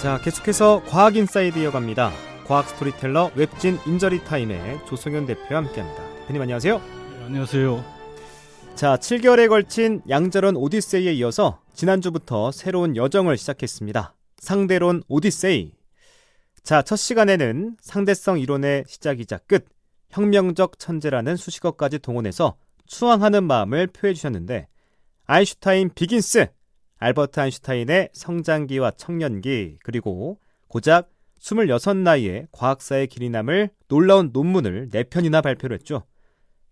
자, 계속해서 과학 인사이드 이어갑니다. 과학 스토리텔러 웹진 인저리 타임의 조성현 대표와 함께합니다. 대표님 안녕하세요. 네, 안녕하세요. 자, 7개월에 걸친 양자론 오디세이에 이어서 지난주부터 새로운 여정을 시작했습니다. 상대론 오디세이. 자, 첫 시간에는 상대성 이론의 시작이자 끝, 혁명적 천재라는 수식어까지 동원해서 추앙하는 마음을 표해 주셨는데 아인슈타인 비긴스, 알버트 아인슈타인의 성장기와 청년기, 그리고 고작 26 나이에 과학사의 길이 남을 놀라운 논문을 4편이나 발표를 했죠.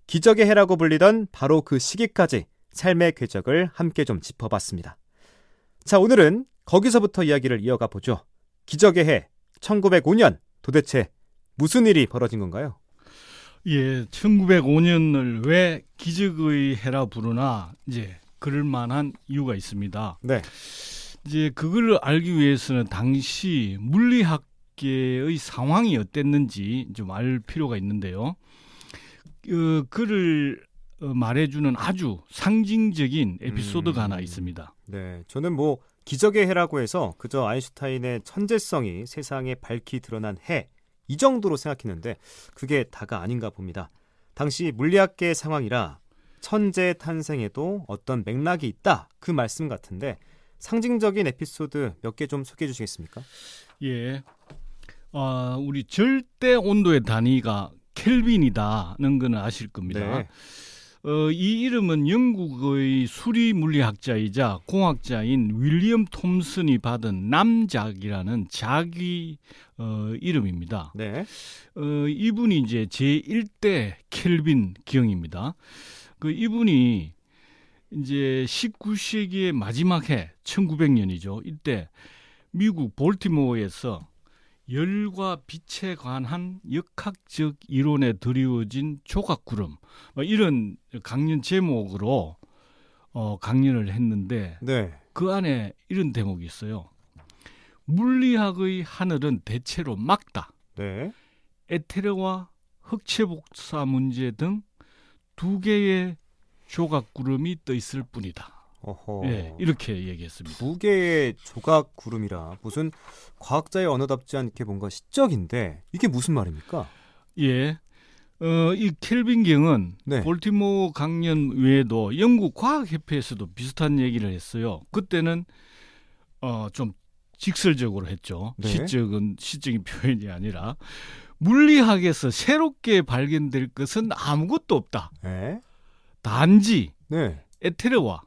기적의 해라고 불리던 바로 그 시기까지 삶의 궤적을 함께 좀 짚어봤습니다. 자, 오늘은 거기서부터 이야기를 이어가 보죠. 기적의 해, 1905년 도대체 무슨 일이 벌어진 건가요? 예, 1905년을 왜 기적의 해라 부르나 이제 그럴 만한 이유가 있습니다. 네. 이제 그걸 알기 위해서는 당시 물리학계의 상황이 어땠는지 좀 알 필요가 있는데요. 어, 그를 어, 말해주는 아주 상징적인 에피소드가 음. 하나 있습니다. 네. 저는 뭐 기적의 해라고 해서 그저 아인슈타인의 천재성이 세상에 밝히 드러난 해, 이 정도로 생각했는데 그게 다가 아닌가 봅니다. 당시 물리학계의 상황이라 천재 탄생에도 어떤 맥락이 있다 그 말씀 같은데 상징적인 에피소드 몇 개 좀 소개해 주시겠습니까? 예, 아, 우리 절대 온도의 단위가 켈빈이다는 거는 아실 겁니다. 네. 어, 이 이름은 영국의 수리 물리학자이자 공학자인 윌리엄 톰슨이 받은 남작이라는 자기 어, 이름입니다. 네. 어, 이분이 이제 제1대 켈빈 기형입니다. 그 이분이 이제 19세기의 마지막 해 1900년이죠. 이때 미국 볼티모어에서 열과 빛에 관한 역학적 이론에 드리워진 조각구름 뭐 이런 강연 제목으로 어, 강연을 했는데 네. 그 안에 이런 대목이 있어요. 물리학의 하늘은 대체로 막다. 네. 에테르와 흑체 복사 문제 등 두 개의 조각 구름이 떠 있을 뿐이다. 어허. 예, 이렇게 얘기했습니다. 두 개의 조각 구름이라 무슨 과학자의 언어답지 않게 뭔가 시적인데 이게 무슨 말입니까? 예. 어, 이 켈빈경은 네. 볼티모어 강연 외에도 영국 과학협회에서도 비슷한 얘기를 했어요. 그때는 어, 좀 직설적으로 했죠. 네. 시적은 시적인 표현이 아니라 물리학에서 새롭게 발견될 것은 아무것도 없다. 네. 단지 네. 에테르와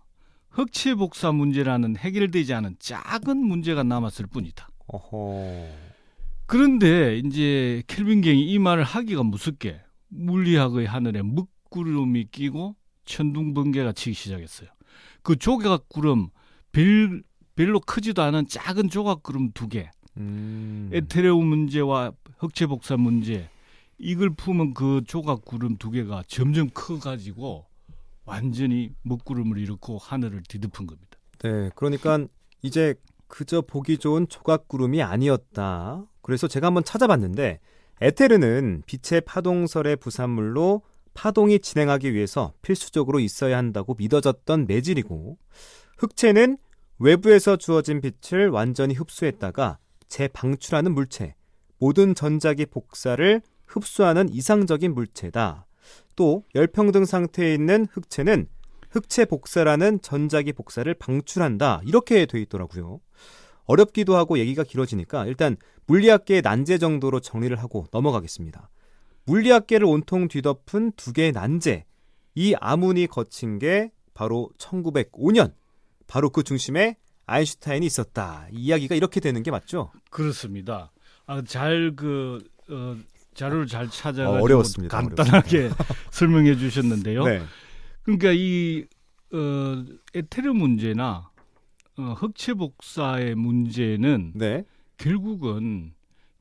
흑체 복사 문제라는 해결되지 않은 작은 문제가 남았을 뿐이다. 어허. 그런데 이제 켈빈경이 이 말을 하기가 무섭게 물리학의 하늘에 먹구름이 끼고 천둥 번개가 치기 시작했어요. 그 조각 구름 별, 별로 크지도 않은 작은 조각 구름 두 개, 음. 에테레오 문제와 흑체 복사 문제 이걸 품은 그 조각 구름 두 개가 점점 커가지고 완전히 먹구름을 일으키고 하늘을 뒤덮은 겁니다. 네. 그러니까 이제 그저 보기 좋은 조각 구름이 아니었다. 그래서 제가 한번 찾아봤는데 에테르는 빛의 파동설의 부산물로 파동이 진행하기 위해서 필수적으로 있어야 한다고 믿어졌던 매질이고 흑체는 외부에서 주어진 빛을 완전히 흡수했다가 재방출하는 물체, 모든 전자기 복사를 흡수하는 이상적인 물체다. 또 열평등 상태에 있는 흑체는 흑체 복사라는 전자기 복사를 방출한다. 이렇게 돼 있더라고요. 어렵기도 하고 얘기가 길어지니까 일단 물리학계의 난제 정도로 정리를 하고 넘어가겠습니다. 물리학계를 온통 뒤덮은 두 개의 난제. 이 아문이 거친 게 바로 1905년. 바로 그 중심에 아인슈타인이 있었다. 이 이야기가 이렇게 되는 게 맞죠? 그렇습니다. 아, 잘그 어, 자료를 잘 찾아가지고 어, 어려웠습니다. 간단하게 설명해 주셨는데요. 네. 그러니까 이 어, 에테르 문제나 어, 흑체 복사의 문제는 네. 결국은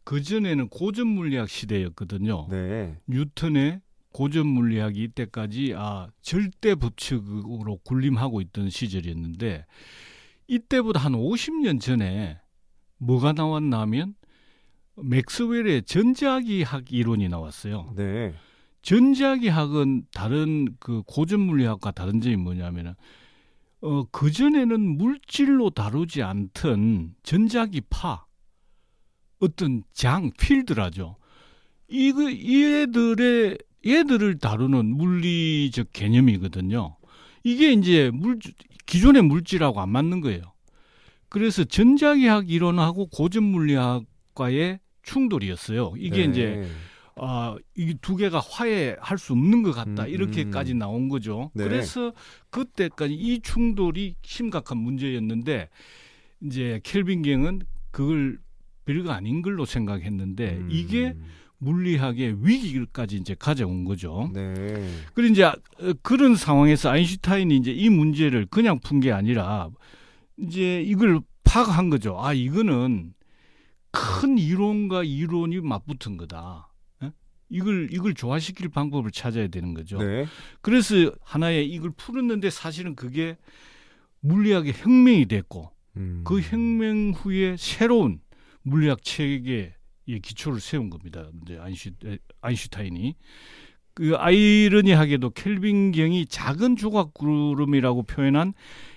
그 전에는 고전 물리학 시대였거든요. 네. 뉴턴의 고전 물리학이 이때까지 아 절대 법칙으로 군림하고 있던 시절이었는데 이때보다 한 50년 전에 뭐가 나왔나면 맥스웰의 전자기학 이론이 나왔어요. 네. 전자기학은 다른 그 고전 물리학과 다른 점이 뭐냐면은 어, 그전에는 물질로 다루지 않던 전자기파, 어떤 장 필드라죠. 이거 얘들의 얘들을 다루는 물리적 개념이거든요. 이게 이제 물 기존의 물질하고 안 맞는 거예요. 그래서 전자기학 이론하고 고전 물리학과의 충돌이었어요. 이게 네. 이제 아, 이게 두 개가 화해할 수 없는 것 같다. 음, 이렇게까지 음. 나온 거죠. 네. 그래서 그때까지 이 충돌이 심각한 문제였는데 이제 켈빈 경은 그걸 별거 아닌 걸로 생각했는데 음. 이게 물리학의 위기까지 이제 가져온 거죠. 네. 그리고 이제 어, 그런 상황에서 아인슈타인이 이제 이 문제를 그냥 푼 게 아니라 이제 이걸 파악한 거죠. 아 이거는 큰 이론과 이론이 맞붙은 거다. 예? 이걸 이걸 조화시킬 방법을 찾아야 되는 거죠. 네. 그래서 하나의 이걸 풀었는데 사실은 그게 물리학의 혁명이 됐고 음. 그 혁명 후에 새로운 물리학 체계의 기초를 세운 겁니다. 이제 아인슈, 에, 아인슈타인이 그 아이러니하게도 켈빈경이 작은 조각 구름이라고 표현한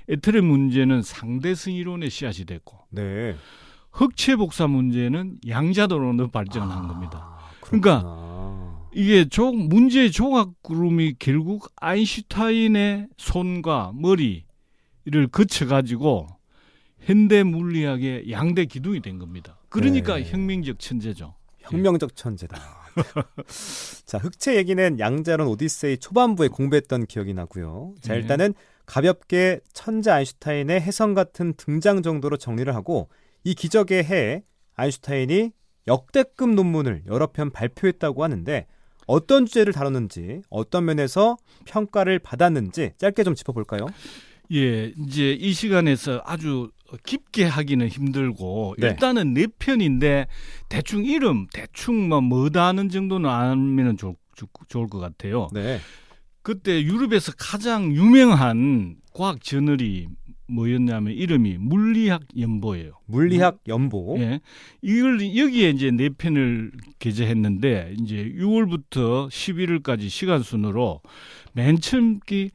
에테르 문제는 상대성 이론의 씨앗이 됐고 네. 흑체 복사 문제는 양자도론으로 발전한 아, 겁니다. 그렇구나. 그러니까 이게 조, 문제의 조각 구름이 결국 아인슈타인의 손과 머리를 거쳐 가지고 현대 물리학의 양대 기둥이 된 겁니다. 그러니까 네. 혁명적 천재죠. 혁명적 천재다. 자, 흑채 얘기는 양자론 오디세이 초반부에 공부했던 기억이 나고요. 자, 네. 일단은 가볍게 천재 아인슈타인의 해성 같은 등장 정도로 정리를 하고 이 기적의 해에 아인슈타인이 역대급 논문을 여러 편 발표했다고 하는데 어떤 주제를 다뤘는지 어떤 면에서 평가를 받았는지 짧게 좀 짚어볼까요? 예, 이제 이 시간에서 아주 깊게 하기는 힘들고 네. 일단은 네 편인데 대충 이름 대충 뭐 뭐다 하는 정도는 알면 좋, 좋- 좋을 것 같아요. 네. 그때 유럽에서 가장 유명한 과학 저널이 뭐였냐면 이름이 물리학 연보예요. 물리학 연보. 예. 이걸 여기에 이제 네 편을 게재했는데 이제 6월부터 11월까지 시간 순으로 맨 처음 기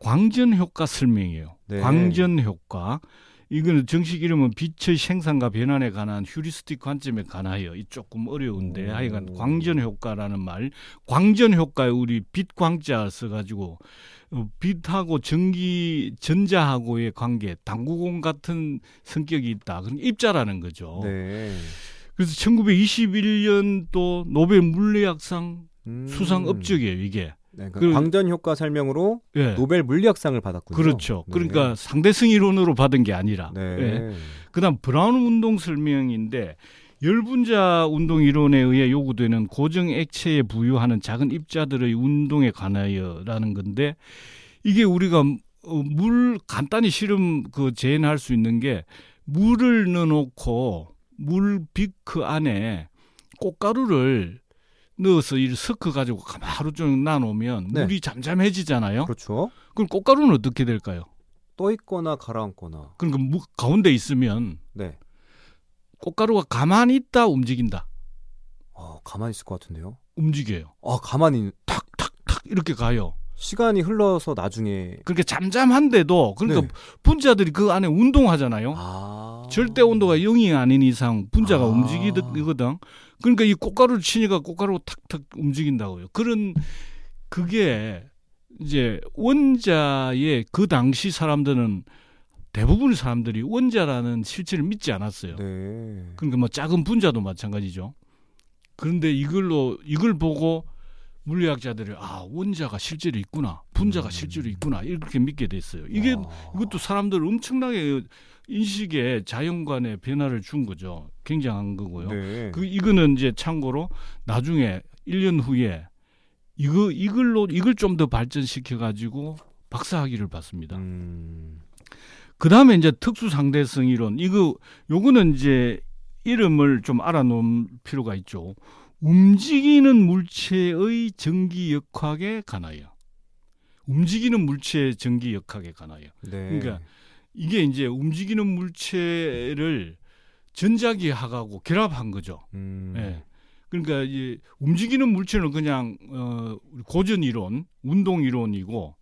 광전 효과 설명이에요. 네. 광전 효과. 이거는 정식 이름은 빛의 생산과 변환에 관한 휴리스틱 관점에 관하여 이 조금 어려운데 오. 하여간 광전 효과라는 말 광전 효과에 우리 빛 광자 써가지고 어, 빛하고 전기 전자하고의 관계 당구공 같은 성격이 있다 그런 입자라는 거죠. 네. 그래서 1921년도 노벨 물리학상 음. 수상 업적이에요 이게. 네, 그 그- 광전 효과 설명으로 예. 노벨 물리학상을 받았군요. 그렇죠. 네. 그러니까 상대성 이론으로 받은 게 아니라. 네. 예. 그다음 브라운 운동 설명인데 열분자 운동 이론에 의해 요구되는 고정 액체에 부유하는 작은 입자들의 운동에 관하여라는 건데 이게 우리가 어, 물 간단히 실험 그 재현할 수 있는 게 물을 넣어놓고 물 비크 안에 꽃가루를 넣어서 이 섞어 가지고 가만 하루 종일 놔놓으면 네. 물이 잠잠해지잖아요. 그렇죠. 그럼 꽃가루는 어떻게 될까요? 떠 있거나 가라앉거나. 그러니까 무- 가운데 있으면 네. 꽃가루가 가만히 있다 움직인다. 어, 가만히 있을 것 같은데요. 움직여요. 아, 가만히 탁탁탁 이렇게 가요. 시간이 흘러서 나중에 그렇게 잠잠한데도 그러니까 네. 분자들이 그 안에 운동하잖아요. 아. 절대 온도가 0이 아닌 이상 분자가 아. 움직이거든. 그러니까 이 꽃가루를 치니까 꽃가루가 탁탁 움직인다고요. 그런 그게 이제 원자의 그 당시 사람들은 대부분의 사람들이 원자라는 실체를 믿지 않았어요. 네. 그러니까 뭐 작은 분자도 마찬가지죠. 그런데 이걸로 이걸 보고 물리학자들이 아 원자가 실제로 있구나, 분자가 음. 실제로 있구나 이렇게 믿게 됐어요. 이게 와. 이것도 사람들 엄청나게 인식의 자연관의 변화를 준 거죠. 굉장한 거고요. 네. 그 이거는 이제 참고로 나중에 1년 후에 이거 이걸로 이걸 좀 더 발전시켜 가지고 박사학위를 받습니다. 음. 그 다음에 이제 특수 상대성 이론. 이거, 요거는 이제 이름을 좀 알아놓을 필요가 있죠. 움직이는 물체의 전기 역학에 관하여. 움직이는 물체의 전기 역학에 관하여. 네. 그러니까 이게 이제 움직이는 물체를 전자기학하고 결합한 거죠. 음. 예. 그러니까 이 움직이는 물체는 그냥 어 고전 이론, 운동 이론이고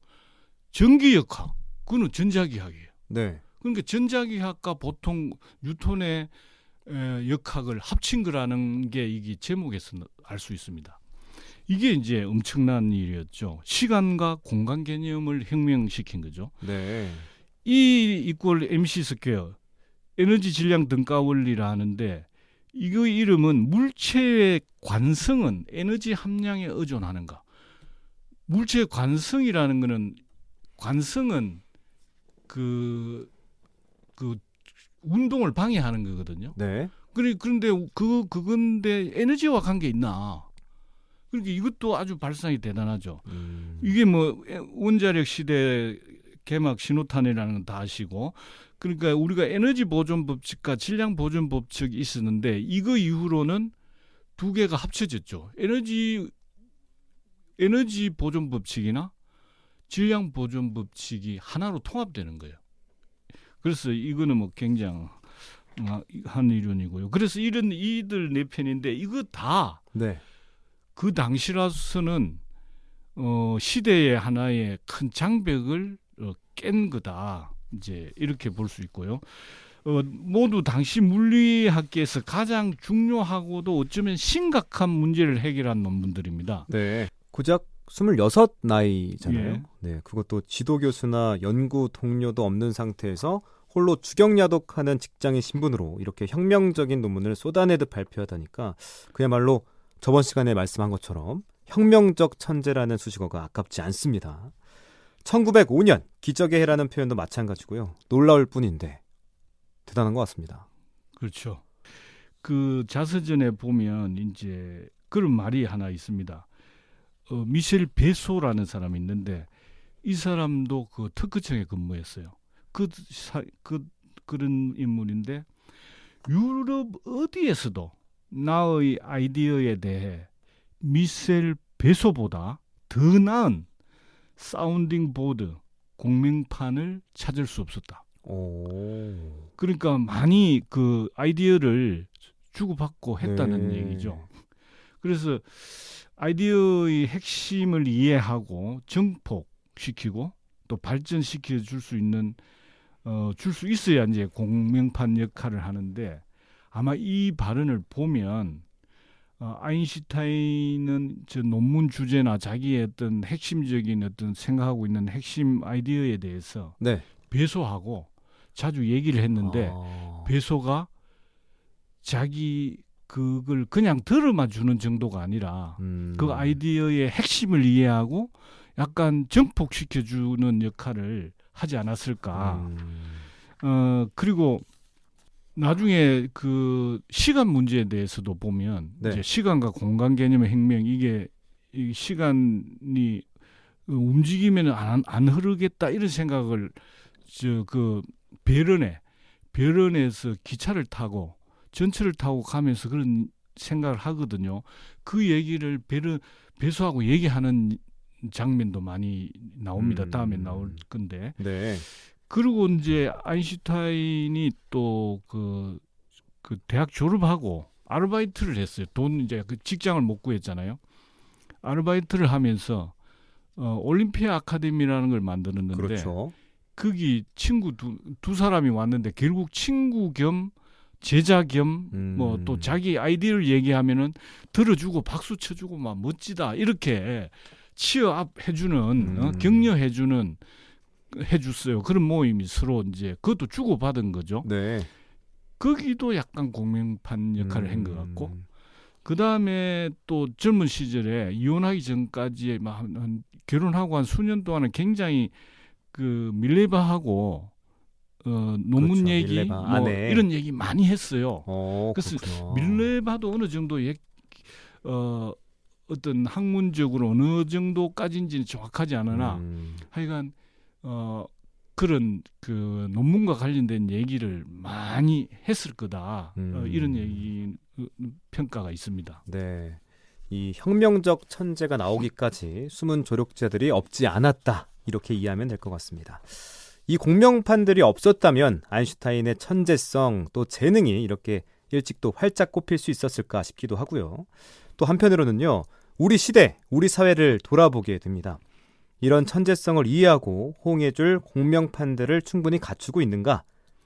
전기 역학 그거는 전자기학이에요. 네. 그러니까 전자기학과 보통 뉴턴의 에, 역학을 합친 거라는 게 이게 제목에서 알 수 있습니다. 이게 이제 엄청난 일이었죠. 시간과 공간 개념을 혁명시킨 거죠. 네. E 이꼴 MC 스퀘어 에너지 질량 등가 원리라 하는데 이거 이름은 물체의 관성은 에너지 함량에 의존하는가. 물체의 관성이라는 거는 관성은 그, 그 운동을 방해하는 거거든요. 네. 그래 그런데 그 그건데 에너지와 관계 있나? 그러니까 이것도 아주 발상이 대단하죠. 음. 이게 뭐 원자력 시대 개막 신호탄이라는 건 다 아시고 그러니까 우리가 에너지 보존 법칙과 질량 보존 법칙이 있었는데 이거 이후로는 두 개가 합쳐졌죠. 에너지 에너지 보존 법칙이나 질량 보존 법칙이 하나로 통합되는 거예요. 그래서 이거는 뭐 굉장한 이론이고요. 그래서 이런 이들 네 편인데 이거 다 네. 그 당시라서는 어, 시대의 하나의 큰 장벽을 어, 깬 거다. 이제 이렇게 볼 수 있고요. 어, 모두 당시 물리학계에서 가장 중요하고도 어쩌면 심각한 문제를 해결한 논문들입니다. 네. 고작 26 나이잖아요. 예. 네. 그것도 지도 교수나 연구 동료도 없는 상태에서 홀로 주경야독하는 직장인 신분으로 이렇게 혁명적인 논문을 쏟아내듯 발표하다니까 그야말로 저번 시간에 말씀한 것처럼 혁명적 천재라는 수식어가 아깝지 않습니다. 1905년 기적의 해라는 표현도 마찬가지고요. 놀라울 뿐인데 대단한 것 같습니다. 그렇죠. 그 자서전에 보면 이제 그런 말이 하나 있습니다. 어, 미셸 베소라는 사람이 있는데 이 사람도 그 특허청에 근무했어요. 그, 사, 그 그런 인물인데 유럽 어디에서도 나의 아이디어에 대해 미셸 베소보다 더 나은 사운딩 보드 공명판을 찾을 수 없었다. 오. 그러니까 많이 그 아이디어를 주고받고 했다는 네. 얘기죠. 그래서 아이디어의 핵심을 이해하고 증폭시키고 또 발전시켜 줄 수 있는 어, 줄 수 있어야 이제 공명판 역할을 하는데 아마 이 발언을 보면 어, 아인슈타인은 저 논문 주제나 자기의 어떤 핵심적인 어떤 생각하고 있는 핵심 아이디어에 대해서 네. 배소하고 자주 얘기를 했는데 아. 배소가 자기 그걸 그냥 들어만 주는 정도가 아니라 음. 그 아이디어의 핵심을 이해하고 약간 정폭시켜 주는 역할을 하지 않았을까. 음. 어 그리고 나중에 그 시간 문제에 대해서도 보면 네. 이제 시간과 공간 개념의 혁명 이게 이 시간이 움직이면 안, 안 흐르겠다 이런 생각을 저그 배런에 배런에서 기차를 타고 전철을 타고 가면서 그런 생각을 하거든요. 그 얘기를 배런 배수하고 얘기하는 장면도 많이 나옵니다. 음. 다음에 나올 건데. 네. 그리고 이제 아인슈타인이 또그 그 대학 졸업하고 아르바이트를 했어요. 돈 이제 그 직장을 못 구했잖아요. 아르바이트를 하면서 어 올림피아 아카데미라는 걸 만들었는데 그렇죠. 거기 친구 두, 두 사람이 왔는데 결국 친구 겸 제자 겸 음. 뭐또 자기 아이디어를 얘기하면은 들어주고 박수 쳐주고 막 멋지다 이렇게 치어업 해주는 어, 음. 격려해주는 해줬어요 그런 모임이 서로 이제 그것도 주고 받은 거죠 네. 거기도 약간 공명판 역할을 한것 같고 음. 그 다음에 또 젊은 시절에 이혼하기 전까지 막 한 결혼하고 한 수년 동안은 굉장히 그 밀레바하고 어 논문 그렇죠. 얘기 밀레바 뭐 아내. 이런 얘기 많이 했어요. 어, 그래서 그렇구나. 밀레바도 어느 정도 예, 어 어떤 학문적으로 어느 정도까지인지는 정확하지 않으나 음. 하여간 어 그런 그 논문과 관련된 얘기를 많이 했을 거다. 어, 음. 이런 얘기 어, 평가가 있습니다. 네. 이 혁명적 천재가 나오기까지 숨은 조력자들이 없지 않았다. 이렇게 이해하면 될 것 같습니다. 이 공명판들이 없었다면 아인슈타인의 천재성 또 재능이 이렇게 일찍 또 활짝 꼽힐 수 있었을까 싶기도 하고요. 또 한편으로는요. 우리 시대, 우리 사회를 돌아보게 됩니다. 이런 천재성을 이해하고 호응해줄 공명판들을 충분히 갖추고 있는가?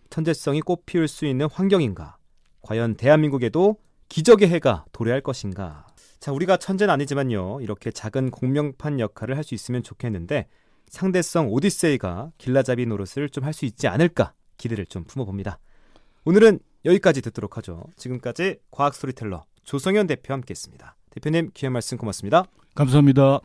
천재성이 꽃피울 수 있는 환경인가? 과연 대한민국에도 기적의 해가 도래할 것인가? 자, 우리가 천재는 아니지만요. 이렇게 작은 공명판 역할을 할 수 있으면 좋겠는데 상대성 오디세이가 길라잡이 노릇을 좀 할 수 있지 않을까 기대를 좀 품어봅니다. 오늘은 여기까지 듣도록 하죠. 지금까지 과학 스토리텔러 조성현 대표와 함께했습니다. 대표님 귀한 말씀 고맙습니다. 감사합니다.